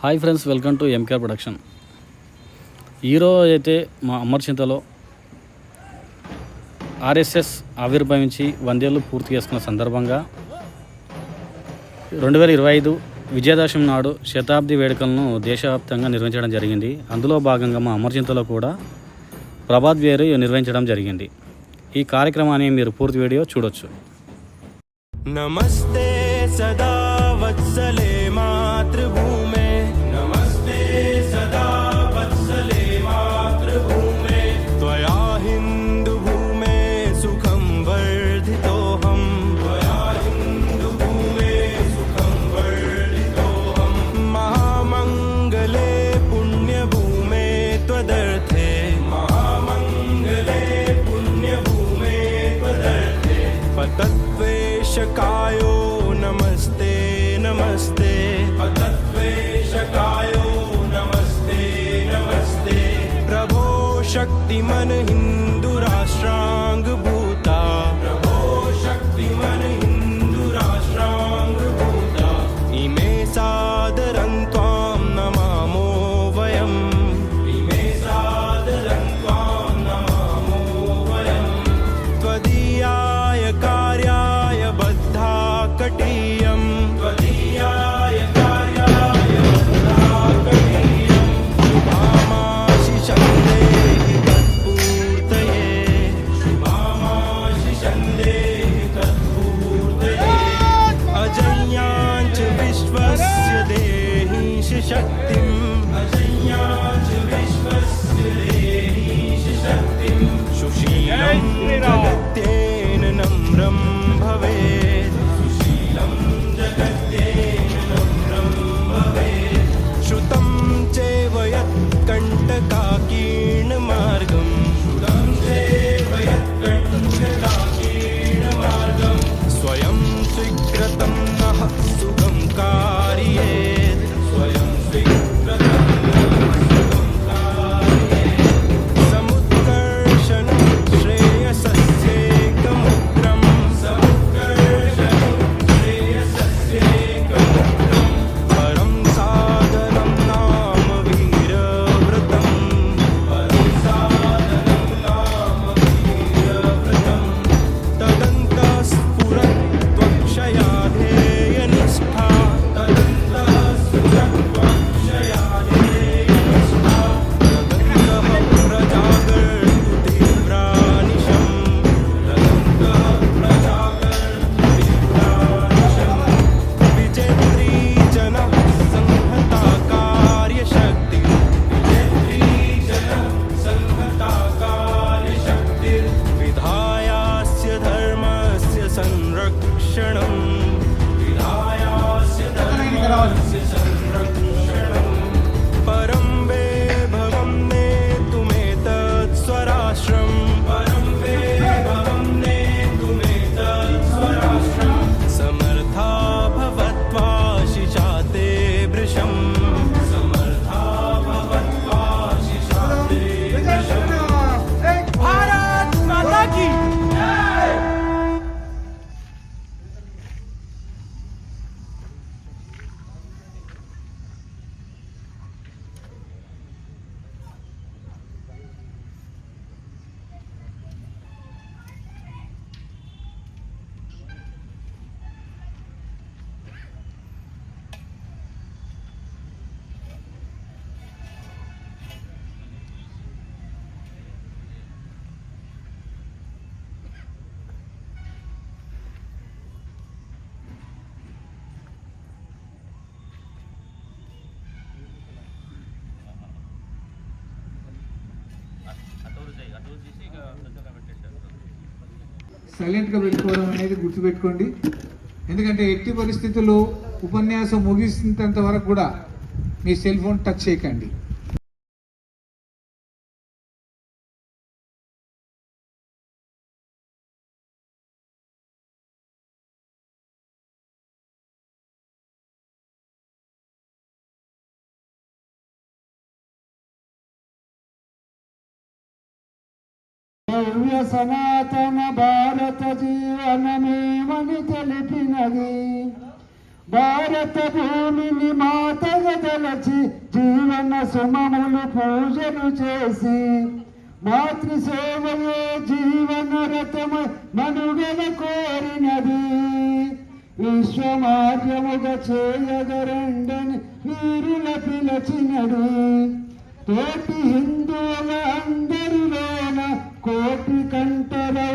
Hi friends welcome to MK production hero అయితే మా అమర్చింతలో RSS ఆవిర్భవించి వందేళ్ళు పూర్తి చేసుకున్న సందర్భంగా రెండు వేల ఇరవై ఐదు విజయదశమి నాడు శతాబ్ది వేడుకలను దేశవ్యాప్తంగా నిర్వహించడం జరిగింది. అందులో భాగంగా మా అమర్చింతలో కూడా ప్రభాత్ వేరు నిర్వహించడం జరిగింది. ఈ కార్యక్రమాన్ని మీరు పూర్తి వీడియో చూడొచ్చు. నమస్తే సదా వత్సలే. पतत्वेशकायो नमस्ते नमस्ते। अतत्वेशकायो नमस्ते नमस्ते। प्रभो शक्तिमन हिन्दुराष्ट्राङ्गभूता ശക്തി సైలెంట్గా పెట్టుకోవడం అనేది గుర్తుపెట్టుకోండి. ఎందుకంటే ఎట్టి పరిస్థితుల్లో ఉపన్యాసం ముగిసినంత వరకు కూడా మీ సెల్ ఫోన్ టచ్ చేయకండి. భవ్య సనాతన భారత జీవనమేమని తెలిపినది. భారత భూమిని మాతగా తలచి జీవన సుమములు పూజలు చేసి మాతృసేవయే జీవన రథమ మనుగడ కోరినది. విశ్వమార్యముగ చేయగరండని వీరుల పిలచినడు తోటి హిందూ కోటి కంటరవ